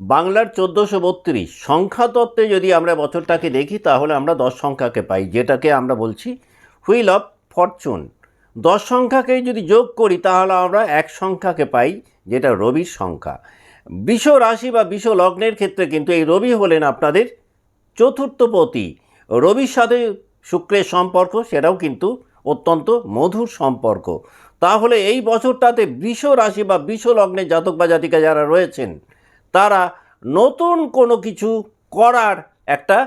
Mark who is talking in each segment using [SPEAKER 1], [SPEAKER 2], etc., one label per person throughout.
[SPEAKER 1] বাংলার চোদ্দোশো বত্রিশ সংখ্যাতত্ত্বে যদি আমরা বছরটাকে দেখি, তাহলে আমরা দশ সংখ্যাকে পাই, যেটাকে আমরা বলছি হুইল অফ ফরচুন। দশ সংখ্যাকে যদি যোগ করি, তাহলে আমরা এক সংখ্যাকে পাই, যেটা রবির সংখ্যা। বিষ রাশি বা বিষ লগ্নের ক্ষেত্রে কিন্তু এই রবি হলেন আপনাদের চতুর্থপতি রবির সাথে শুক্রের সম্পর্ক, সেটাও কিন্তু অত্যন্ত মধুর সম্পর্ক। তাহলে এই বছরটাতে বৃষ রাশি বা বৃষ লগ্নের জাতক বা জাতিকা যারা রয়েছেন তারা নতুন কোনো কিছু করার একটা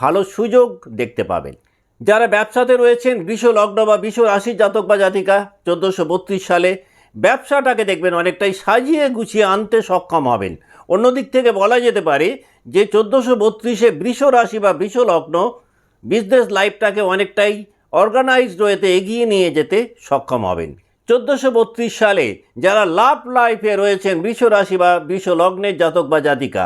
[SPEAKER 1] ভালো সুযোগ দেখতে পাবেন। যারা ব্যবসাতে রয়েছেন বৃষ লগ্ন বা বৃষ রাশির জাতক বা জাতিকা, চোদ্দোশো বত্রিশ সালে ব্যবসাটাকে দেখবেন অনেকটাই সাজিয়ে গুছিয়ে আনতে সক্ষম হবেন। অন্যদিক থেকে বলা যেতে পারে যে, চোদ্দোশো বত্রিশে বৃষ রাশি বা বৃষ লগ্ন বিজনেস লাইফটাকে অনেকটাই অর্গানাইজড ওয়েতে এগিয়ে নিয়ে যেতে সক্ষম হবেন। চোদ্দোশো বত্রিশ সালে যারা লাভ লাইফে রয়েছেন বৃষ রাশি বা বৃষ লগ্নের জাতক বা জাতিকা,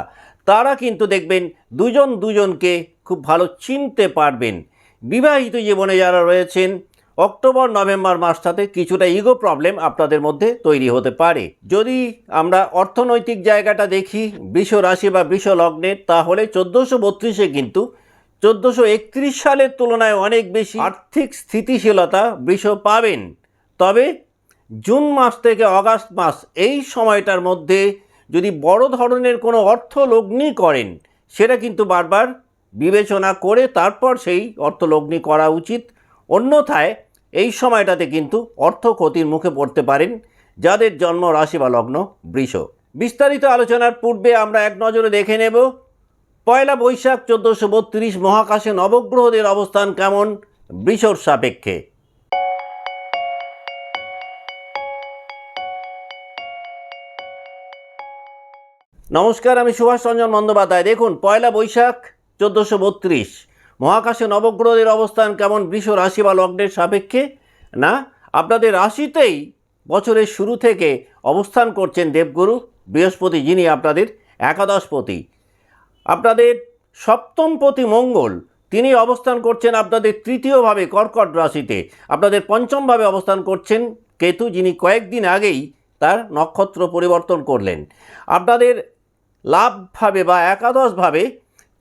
[SPEAKER 1] তারা কিন্তু দেখবেন দুজন দুজনকে খুব ভালো চিনতে পারবেন। বিবাহিত জীবনে যারা রয়েছেন, অক্টোবর, নভেম্বর মাসটাতে কিছুটা ইগো প্রবলেম আপনাদের মধ্যে তৈরি হতে পারে। যদি আমরা অর্থনৈতিক জায়গাটা দেখি, বৃষ রাশি বা বৃষ লগ্নের, তাহলে চোদ্দোশো বত্রিশে কিন্তু চোদ্দোশো একত্রিশ সালের তুলনায় অনেক বেশি আর্থিক স্থিতিশীলতা বৃষ পাবেন। তবে জুন মাস থেকে অগাস্ট মাস এই সময়টার মধ্যে যদি বড় ধরনের কোনো অর্থ লগ্নি করেন, সেটা কিন্তু বারবার বিবেচনা করে তারপর সেই অর্থ লগ্নি করা উচিত। অন্যথায় এই সময়টাতে কিন্তু অর্থ ক্ষতির মুখে পড়তে পারেন, যাদের জন্ম রাশি বা লগ্ন বৃষ। বিস্তারিত আলোচনার পূর্বে আমরা এক নজরে দেখে নেব, পয়লা বৈশাখ চোদ্দোশো বত্রিশ মহাকাশে নবগ্রহদের অবস্থান কেমন, বৃষর সাপেক্ষে। নমস্কার, আমি সুভাষ রঞ্জন বন্দ্যোপাধ্যায়। দেখুন, পয়লা বৈশাখ চোদ্দোশো বত্রিশ। মহাকাশে নবগ্রহদের অবস্থান কেমন? বৃষ রাশি বা লগ্নের সাপেক্ষে? না, আপনাদের রাশিতেই বছরের শুরু থেকে অবস্থান করছেন দেবগুরু, বৃহস্পতি যিনি আপনাদের একাদশপতি। আপনাদের সপ্তমপতি মঙ্গল, তিনি অবস্থান করছেন আপনাদের তৃতীয়ভাবে কর্কট রাশিতে। আপনাদের পঞ্চমভাবে অবস্থান করছেন কেতু, যিনি কয়েকদিন আগেই তার নক্ষত্র পরিবর্তন করলেন। আপনাদের লাভভাবে বা একাদশভাবে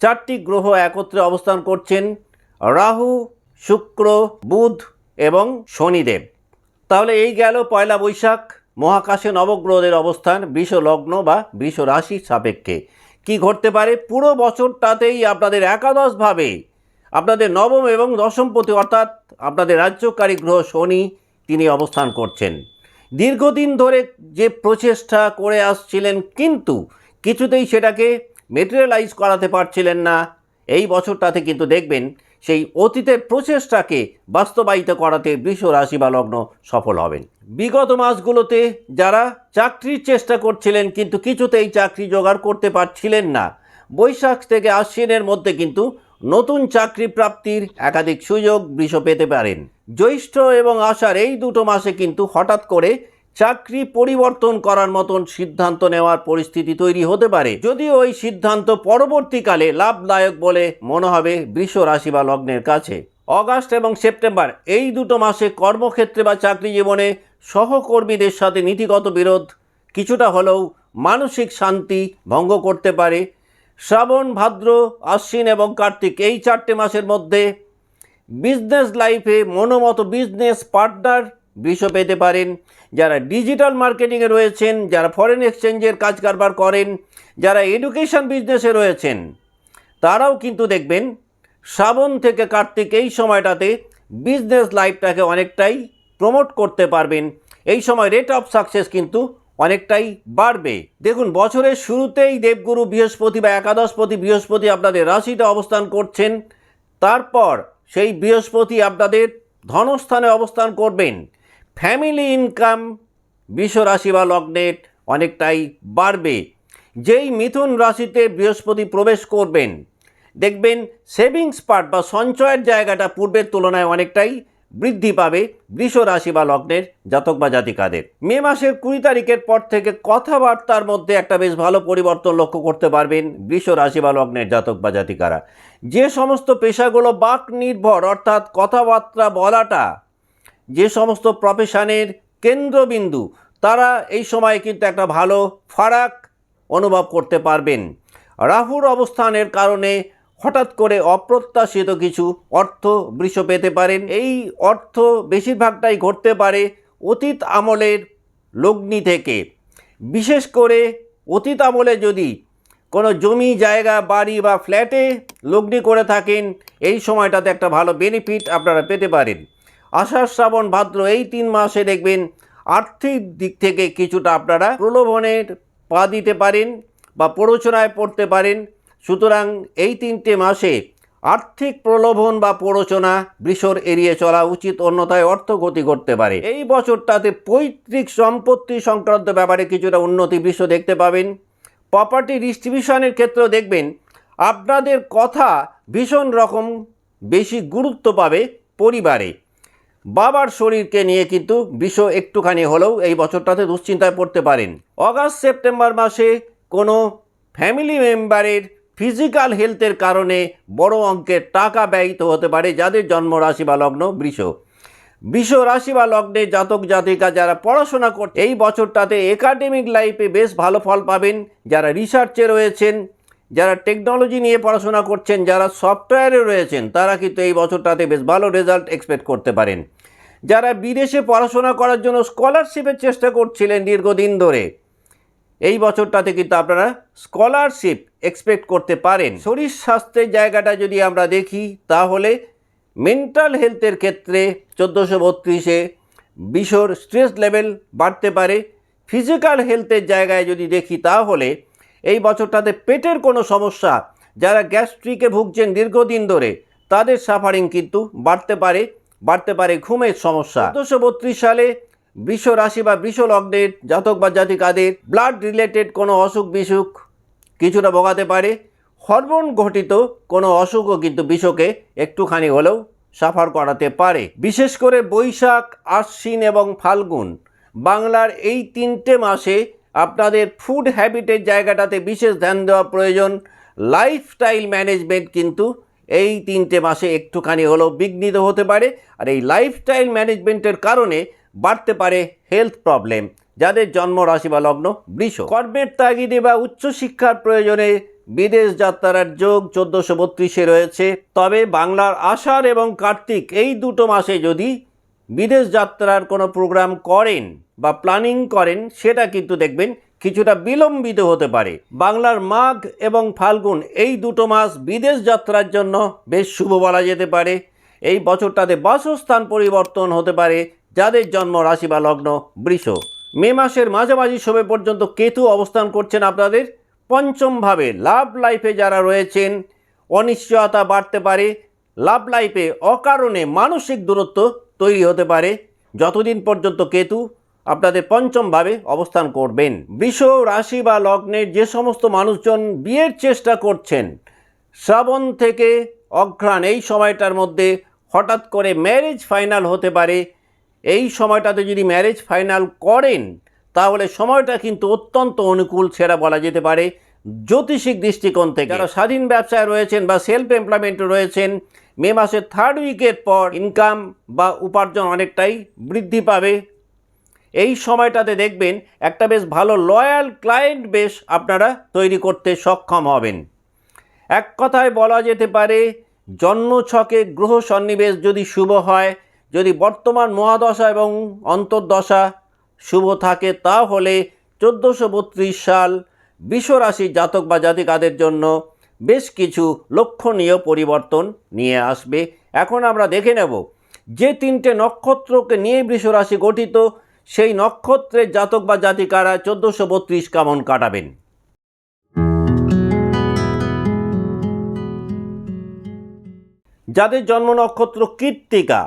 [SPEAKER 1] চারটি গ্রহ একত্রে অবস্থান করছেন রাহু, শুক্র, বুধ এবং শনিদেব। তাহলে এই গেল পয়লা বৈশাখ, মহাকাশে নবগ্রহদের অবস্থান বৃষ লগ্ন বা বৃষ রাশির সাপেক্ষে। কি ঘটতে পারে? পুরো বছরটাতেই আপনাদের একাদশভাবে আপনাদের নবম এবং দশমপতি অর্থাৎ আপনাদের রাজ্যকারী গ্রহ শনি, তিনি অবস্থান করছেন। দীর্ঘদিন ধরে যে প্রচেষ্টা করে আসছিলেন, কিন্তু কিছুতেই সেটাকে মেটেরিয়ালাইজ করাতে পারছিলেন না। এই বছরটাতে কিন্তু দেখবেন সেই অতীতের প্রচেষ্টাকে বাস্তবায়িত করাতে বৃষ রাশি বা লগ্ন সফল হবেন। বিগত মাসগুলোতে যারা চাকরির চেষ্টা করছিলেন কিন্তু কিছুতেই চাকরি জোগাড় করতে পারছিলেন না। বৈশাখ থেকে আশ্বিনের মধ্যে কিন্তু নতুন চাকরি প্রাপ্তির একাধিক সুযোগ বৃষ পেতে পারেন। জ্যৈষ্ঠ এবং আষাঢ় এই দুটো মাসে কিন্তু হঠাৎ করে চাকরি পরিবর্তন করার মতন সিদ্ধান্ত নেওয়ার পরিস্থিতি তৈরি হতে পারে। যদিও ওই সিদ্ধান্ত পরবর্তীকালে লাভদায়ক বলে মনে হবে বৃষ রাশি বা লগ্নের কাছে। অগাস্ট এবং সেপ্টেম্বর, এই দুটো মাসে কর্মক্ষেত্রে বা চাকরি জীবনে সহকর্মীদের সাথে নীতিগত বিরোধ কিছুটা হলেও মানসিক শান্তি ভঙ্গ করতে পারে। শ্রাবণ, ভাদ্র, আশ্বিন এবং কার্তিক এই চারটে মাসের মধ্যে বিজনেস লাইফে মনোমতো বিজনেস পার্টনার বৃষ পেতে পারেন। যারা ডিজিটাল মার্কেটিংয়ে রয়েছেন, যারা ফরেন এক্সচেঞ্জের কাজ কারবার করেন, যারা এডুকেশন বিজনেসে রয়েছেন, তারাও কিন্তু দেখবেন শ্রাবণ থেকে কার্তিক এই সময়টাতে বিজনেস লাইফটাকে অনেকটাই প্রমোট করতে পারবেন। এই সময় রেট অফ সাকসেস কিন্তু অনেকটাই বাড়বে। দেখুন, বছরের শুরুতেই দেবগুরু বৃহস্পতি বা একাদশপতি বৃহস্পতি আপনাদের রাশিতে অবস্থান করছেন, তারপর সেই বৃহস্পতি আপনাদের ধনস্থানে অবস্থান করবেন। ফ্যামিলি ইনকাম রাশি বা লগ্নের অনেকটাই বাড়বে। যেই মিথুন রাশিতে বৃহস্পতি প্রবেশ করবেন, দেখবেন সেভিংস পার্ট বা সঞ্চয়ের জায়গাটা পূর্বের তুলনায় অনেকটাই বৃদ্ধি পাবে বৃষ রাশি বা লগ্নের জাতক বা জাতিকাদের। মে মাসের কুড়ি তারিখের পর থেকে কথাবার্তার মধ্যে একটা বেশ ভালো পরিবর্তন লক্ষ্য করতে পারবেন বৃষ রাশি বা লগ্নের জাতক বা জাতিকারা। যে সমস্ত পেশাগুলো বাক নির্ভর, অর্থাৎ কথাবার্তা বলাটা যে সমস্ত প্রফেশনের কেন্দ্রবিন্দু, তারা এই সময় কিন্তু একটা ভালো ফারাক অনুভব করতে পারবেন। রাহুর অবস্থানের কারণে হঠাৎ করে অপ্রত্যাশিত কিছু অর্থ বৃষ পেতে পারেন। এই অর্থ বেশিরভাগটাই ঘটতে পারে অতীত আমলের লগ্নি থেকে। বিশেষ করে অতীত আমলে যদি কোনো জমি, জায়গা, বাড়ি বা ফ্ল্যাটে লগ্নি করে থাকেন, এই সময়টাতে একটা ভালো বেনিফিট আপনারা পেতে পারেন। আষাঢ় শ্রাবণ ভাদ্র এই তিন মাসে দেখবেন আর্থিক দিক থেকে কিছুটা আপনারা প্রলোভনের পা দিতে পারেন বা প্ররোচনায় পড়তে পারেন। সুতরাং এই তিনটে মাসে আর্থিক প্রলোভন বা প্ররোচনা বৃষর এড়িয়ে চলা উচিত, অন্যথায় অর্থ গতি করতে পারে। এই বছরটাতে পৈতৃক সম্পত্তি সংক্রান্ত ব্যাপারে কিছুটা উন্নতি বৃষ দেখতে পাবেন। প্রপার্টি ডিস্ট্রিবিউশনের ক্ষেত্রেও দেখবেন আপনাদের কথা ভীষণ রকম বেশি গুরুত্ব পাবে পরিবারে। বাবার শরীরকে নিয়ে কিন্তু বৃষ একটুখানি হলেও এই বছরটাতে দুশ্চিন্তায় পড়তে পারেন। অগাস্ট, সেপ্টেম্বর মাসে কোনো ফ্যামিলি মেম্বারের ফিজিক্যাল হেলথের কারণে বড় অঙ্কের টাকা ব্যয়িত হতে পারে যাদের জন্ম রাশি বা লগ্ন বৃষ। বৃষ রাশি বা লগ্নে জাতক জাতিকা যারা পড়াশোনা কর এই বছরটাতে একাডেমিক লাইফে বেশ ভালো ফল পাবেন। যারা রিসার্চে রয়েছেন, যারা টেকনোলজি নিয়ে পড়াশোনা করছেন, যারা সফটওয়্যারে রয়েছেন, তারা কিন্তু এই বছরটাতে বেশ ভালো রেজাল্ট এক্সপেক্ট করতে পারেন। যারা বিদেশে পড়াশোনা করার জন্য স্কলারশিপের চেষ্টা করছিলেন দীর্ঘদিন ধরে। এই বছরটাতে কিন্তু আপনারা স্কলারশিপ এক্সপেক্ট করতে পারেন। শরীর স্বাস্থ্যের জায়গাটা যদি আমরা দেখি, তাহলে মেন্টাল হেলথের ক্ষেত্রে চোদ্দোশো বত্রিশে বিশোর স্ট্রেস লেভেল বাড়তে পারে। ফিজিক্যাল হেলথের জায়গায় যদি দেখি, তাহলে এই বছরটাতে পেটের কোনো সমস্যা, যারা গ্যাস্ট্রিকে ভুগছেন দীর্ঘদিন ধরে, তাদের সাফারিং কিন্তু বাড়তে পারে। বাড়তে পারে ঘুমের সমস্যা। চোদ্দোশো বত্রিশ সালে বৃষ রাশি বা বৃষ লগ্নের জাতক বা জাতিকাদের ব্লাড রিলেটেড কোনো অসুখ বিসুখ কিছুটা ভোগাতে পারে। হরমোন ঘটিত কোনো অসুখও কিন্তু বিষকে একটুখানি হলেও সাফার করাতে পারে। বিশেষ করে বৈশাখ, আশ্বিন এবং ফাল্গুন। বাংলার এই তিনটে মাসে আপনাদের ফুড হ্যাবিটের জায়গাটাতে বিশেষ ধ্যান দেওয়া প্রয়োজন। লাইফস্টাইল ম্যানেজমেন্ট কিন্তু এই তিনটে মাসে একটুখানি হলেও বিঘ্নিত হতে পারে আর এই লাইফস্টাইল ম্যানেজমেন্টের কারণে বাড়তে পারে হেলথ প্রবলেম যাদের জন্ম রাশি বা লগ্ন বৃষ। কর্মের তাগিদে বা উচ্চশিক্ষার প্রয়োজনে বিদেশ যাত্রার যোগ চোদ্দোশো বত্রিশে রয়েছে। তবে বাংলার আষাঢ় এবং কার্তিক এই দুটো মাসে যদি বিদেশ যাত্রার কোনো প্রোগ্রাম করেন বা প্ল্যানিং করেন, সেটা কিন্তু দেখবেন কিছুটা বিলম্বিত হতে পারে। বাংলার মাঘ এবং ফাল্গুন এই দুটো মাস বিদেশ যাত্রার জন্য বেশ শুভ বলা যেতে পারে। এই বছরটাতে বাসস্থান পরিবর্তন হতে পারে, যাদের জন্ম রাশি বা লগ্ন বৃষ। মে মাসের মাঝামাঝি সময় পর্যন্ত কেতু অবস্থান করছেন আপনাদের। পঞ্চমভাবে লাভ লাইফে যারা রয়েছেন, অনিশ্চয়তা বাড়তে পারে। লাভ লাইফে অকারণে মানসিক দূরত্ব তৈরি হতে পারে। যতদিন পর্যন্ত কেতু আপনাদের পঞ্চমভাবে অবস্থান করবেন। বৃষ রাশি বা লগ্নের যে সমস্ত মানুষজন বিয়ের চেষ্টা করছেন, শ্রাবণ থেকে অঘ্রাণ, এই সময়টার মধ্যে হঠাৎ করে ম্যারেজ ফাইনাল হতে পারে। এই সময়টাতে যদি ম্যারেজ ফাইনাল করেন, তাহলে সময়টা কিন্তু অত্যন্ত অনুকূল সেটা বলা যেতে পারে জ্যোতিষিক দৃষ্টিকোণ থেকে। যারা স্বাধীন ব্যবসায় রয়েছেন বা সেলফ এমপ্লয়মেন্টে রয়েছেন, মে মাসের থার্ড উইকের পর ইনকাম বা উপার্জন অনেকটাই বৃদ্ধি পাবে। এই সময়টাতে দেখবেন একটা বেশ ভালো লয়াল ক্লায়েন্ট বেশ আপনারা তৈরি করতে সক্ষম হবেন। এক কথায় বলা যেতে পারে, জন্মছকে গ্রহ সন্নিবেশ যদি শুভ হয়, যদি বর্তমান মহাদশা এবং অন্তর্দশা শুভ থাকে, তাহলে চোদ্দোশো বত্রিশ সাল বিশ্বরাশির জাতক বা জাতিকাদের জন্য বেশ কিছু লক্ষণীয় পরিবর্তন নিয়ে আসবে। এখন আমরা দেখে নেব, যে তিনটে নক্ষত্রকে নিয়ে বৃষরাশি গঠিত সেই নক্ষত্রের জাতক বা জাতিকারা চোদ্দোশো বত্রিশ কেমন কাটাবেন? যাদের জন্ম নক্ষত্র কীর্তিকা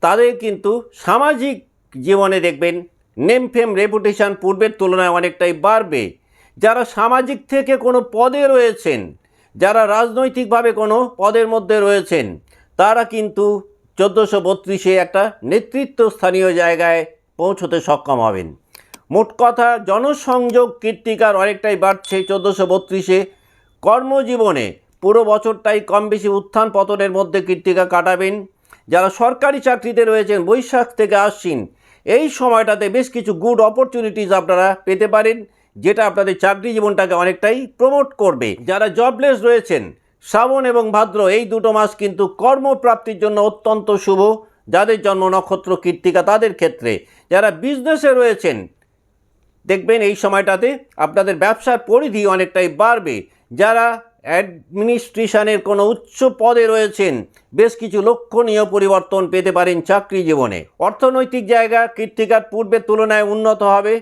[SPEAKER 1] তাদের কিন্তু সামাজিক জীবনে দেখবেন নেম ফেম রেপুটেশন পূর্বের তুলনায় অনেকটাই বাড়বে। যারা সামাজিক থেকে কোনো পদে রয়েছেন, যারা রাজনৈতিকভাবে কোনো পদের মধ্যে রয়েছেন, তারা কিন্তু চোদ্দোশো বত্রিশে একটা নেতৃত্ব স্থানীয় জায়গায় পৌঁছতে সক্ষম হবেন। মোট কথা, জনসংযোগ কীর্তিকার অনেকটাই বাড়ছে চোদ্দোশো বত্রিশে। কর্মজীবনে পুরো বছরটাই কম বেশি উত্থান পতনের মধ্যে কীর্তিকা কাটাবেন। যারা সরকারি চাকরিতে রয়েছেন, বৈশাখ থেকে আশ্বিন এই সময়টাতে বেশ কিছু গুড অপরচুনিটিস আপনারা পেতে পারেন, যেটা আপনাদের চাকরি জীবনটাকে অনেকটাই প্রমোট করবে। যারা জবলেস রয়েছেন, শ্রাবণ এবং ভাদ্র, এই দুটো মাস কিন্তু কর্মপ্রাপ্তির জন্য অত্যন্ত শুভ। যাদের জন্ম নক্ষত্র, কীর্তিকা তাদের ক্ষেত্রে যারা বিজনেসে রয়েছেন, দেখবেন এই সময়টাতে আপনাদের ব্যবসার পরিধি অনেকটাই বাড়বে। যারা অ্যাডমিনিস্ট্রেশনের কোনো উচ্চ পদে রয়েছেন, বেশ কিছু লক্ষণীয় পরিবর্তন পেতে পারেন চাকরি জীবনে। অর্থনৈতিক জায়গা কীর্তিকার পূর্বের তুলনায় উন্নত হবে।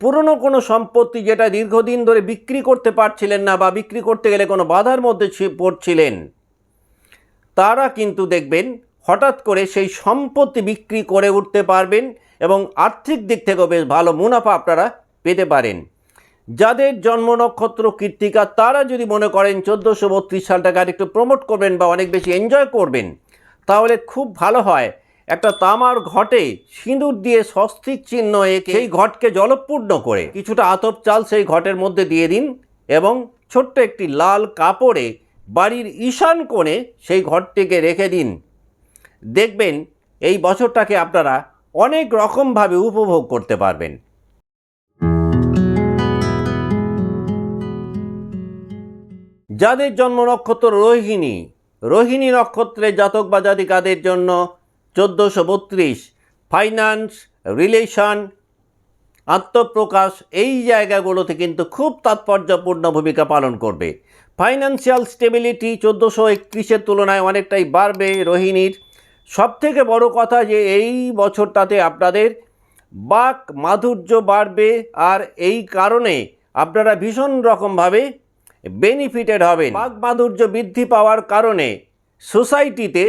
[SPEAKER 1] পুরনো কোনো সম্পত্তি যেটা দীর্ঘদিন ধরে বিক্রি করতে পারছিলেন না বা বিক্রি করতে গেলে কোনো বাধার মধ্যে পড়ছিলেন, তারা কিন্তু দেখবেন হঠাৎ করে সেই সম্পত্তি বিক্রি করে উঠতে পারবেন এবং আর্থিক দিক থেকেও বেশ ভালো মুনাফা আপনারা পেতে পারেন। যাদের জন্ম নক্ষত্র কৃত্তিকা, তারা যদি মনে করেন চোদ্দোশো বত্রিশ সালটাকে আর একটু প্রমোট করবেন বা অনেক বেশি এনজয় করবেন, তাহলে খুব ভালো হয়। একটা তামার ঘটে সিঁদুর দিয়ে স্বস্তিক চিহ্ন এঁকে সেই ঘটকে জলপূর্ণ করে কিছুটা আতপ চাল সেই ঘটের মধ্যে দিয়ে দিন এবং ছোট্ট একটি লাল কাপড়ে বাড়ির ঈশান কোণে সেই ঘরটিকে রেখে দিন। দেখবেন এই বছরটাকে আপনারা অনেক রকমভাবে উপভোগ করতে পারবেন। যাদের জন্ম নক্ষত্র রোহিণী রোহিণী নক্ষত্রের জাতক বা জাতিকাদের জন্য চোদ্দোশো বত্রিশ ফাইন্যান্স রিলেশন আত্মপ্রকাশ এই জায়গাগুলোতে কিন্তু খুব তাৎপর্যপূর্ণ ভূমিকা পালন করবে। ফাইন্যান্সিয়াল স্টেবিলিটি চোদ্দোশো একত্রিশের তুলনায় অনেকটাই বাড়বে রোহিণীর। সবথেকে বড় কথা যে এই বছরটাতে আপনাদের বাক মাধুর্য বাড়বে আর এই কারণে আপনারা ভীষণ রকমভাবে বেনিফিটেড হবেন। বাক মাধুর্য বৃদ্ধি পাওয়ার কারণে সোসাইটিতে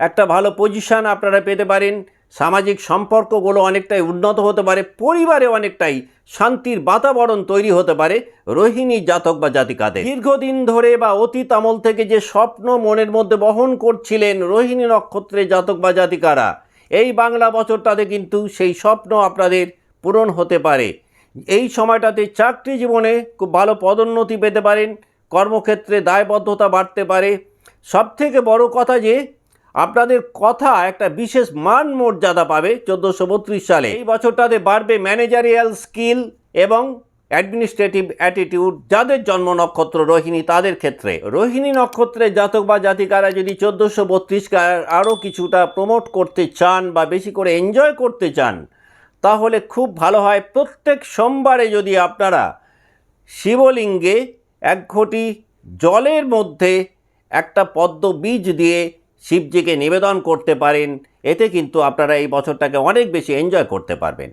[SPEAKER 1] একটা ভালো পজিশান আপনারা পেতে পারেন। সামাজিক সম্পর্কগুলো অনেকটাই উন্নত হতে পারে, পরিবারে অনেকটাই শান্তির বাতাবরণ তৈরি হতে পারে রোহিণী জাতক বা জাতিকাদের। দীর্ঘদিন ধরে বা অতীত আমল থেকে যে স্বপ্ন মনের মধ্যে বহন করছিলেন রোহিণী নক্ষত্রে জাতক বা জাতিকারা, এই বাংলা বছরটাতে কিন্তু সেই স্বপ্ন আপনাদের পূরণ হতে পারে। এই সময়টাতে চাকরি জীবনে খুব ভালো পদোন্নতি পেতে পারেন, কর্মক্ষেত্রে দায়বদ্ধতা বাড়তে পারে। সবথেকে বড় কথা যে আপনাদের কথা একটা বিশেষ মান মর্যাদা পাবে চোদ্দোশো বত্রিশ সালে। এই বছরটাতে বাড়বে ম্যানেজারিয়াল স্কিল এবং অ্যাডমিনিস্ট্রেটিভ অ্যাটিটিউড, যাদের জন্ম নক্ষত্র রোহিণী, তাদের ক্ষেত্রে। রোহিণী নক্ষত্রের জাতক বা জাতিকারা যদি চোদ্দোশো বত্রিশকে আরও কিছুটা প্রমোট করতে চান বা বেশি করে এনজয় করতে চান, তাহলে খুব ভালো হয়। প্রত্যেক সোমবারে যদি আপনারা শিবলিঙ্গে এক ঘটি জলের মধ্যে একটা পদ্ম বীজ দিয়ে শিবজিকে নিবেদন করতে পারেন। এতে কিন্তু আপনারা এই বছরটাকে অনেক বেশি এনজয় করতে পারবেন।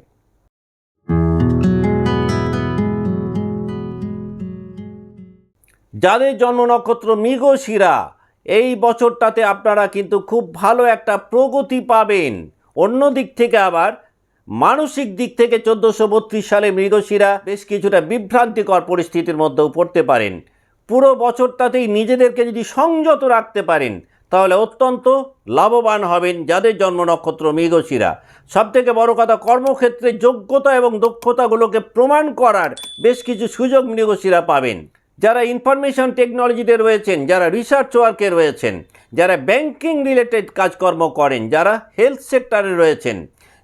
[SPEAKER 1] যাদের জন্ম নক্ষত্র মৃগশিরা এই বছরটাতে আপনারা কিন্তু খুব ভালো একটা প্রগতি পাবেন। অন্য দিক থেকে আবার, মানসিক দিক থেকে চোদ্দোশো বত্রিশ সালে মৃগশিরা বেশ কিছুটা বিভ্রান্তিকর পরিস্থিতির মধ্যেও পড়তে পারেন। পুরো বছরটাতেই নিজেদেরকে যদি সংযত রাখতে পারেন তাহলে অত্যন্ত লাভবান হবেন যাদের জন্ম নক্ষত্র মৃগশিরা। সবথেকে বড় কথা, কর্মক্ষেত্রে যোগ্যতা এবং দক্ষতাগুলোকে প্রমাণ করার বেশ কিছু সুযোগ মৃগশিরা পাবেন। যারা ইনফরমেশন টেকনোলজিতে রয়েছেন, যারা রিসার্চ ওয়ার্কে রয়েছেন, যারা ব্যাংকিং রিলেটেড কাজকর্ম করেন, যারা হেলথ সেক্টরে রয়েছেন,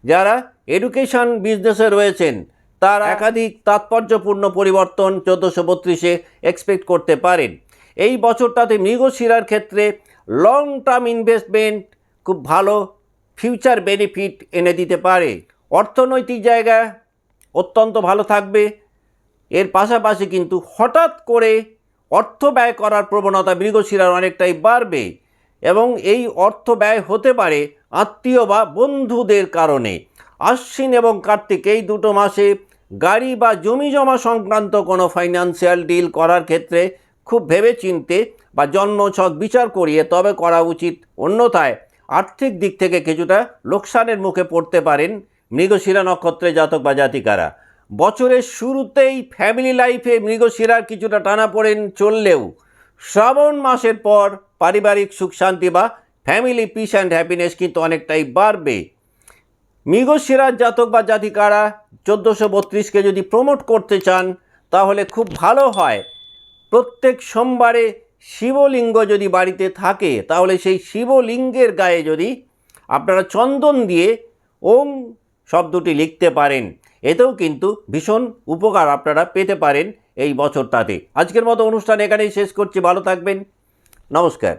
[SPEAKER 1] যারা এডুকেশন বিজনেসে রয়েছেন, তার একাধিক তাৎপর্যপূর্ণ পরিবর্তন চোদ্দোশো বত্রিশে এক্সপেক্ট করতে পারেন। এই বছরটাতে মৃগশিরার ক্ষেত্রে লং টার্ম ইনভেস্টমেন্ট খুব ভালো ফিউচার বেনিফিট এনে দিতে পারে। অর্থনৈতিক জায়গা অত্যন্ত ভালো থাকবে। এর পাশাপাশি কিন্তু হঠাৎ করে অর্থ ব্যয় করার প্রবণতা মৃগশিরার অনেকটাই বাড়বে এবং এই অর্থ ব্যয় হতে পারে আত্মীয় বা বন্ধুদের কারণে। আশ্বিন এবং কার্তিক এই দুটো মাসে গাড়ি বা জমি জমা সংক্রান্ত কোনো ফাইন্যান্সিয়াল ডিল করার ক্ষেত্রে খুব ভেবে চিনতে বা জন্মছক বিচার করিয়ে তবে করা উচিত। অন্যথায় আর্থিক দিক থেকে কিছুটা লোকসানের মুখে পড়তে পারেন মৃগশিরা নক্ষত্রে জাতক বা জাতিকারা। বছরের শুরুতেই ফ্যামিলি লাইফে মৃগশিরার কিছুটা টানাপোড়েন চললেও শ্রাবণ মাসের পর পারিবারিক সুখ শান্তি বা ফ্যামিলি পিস অ্যান্ড হ্যাপিনেস কিন্তু অনেকটাই বাড়বে। মৃগশিরার জাতক বা জাতিকারা চোদ্দোশো বত্রিশকে যদি প্রমোট করতে চান, তাহলে খুব ভালো হয়। প্রত্যেক সোমবারে শিবলিঙ্গ যদি বাড়িতে থাকে, তাহলে সেই শিবলিঙ্গের গায়ে যদি আপনারা চন্দন দিয়ে ওম শব্দটি লিখতে পারেন, এতেও কিন্তু ভীষণ উপকার আপনারা পেতে পারেন এই বছরটাতে। আজকের মতো অনুষ্ঠান এখানেই শেষ করছি, ভালো থাকবেন, নমস্কার।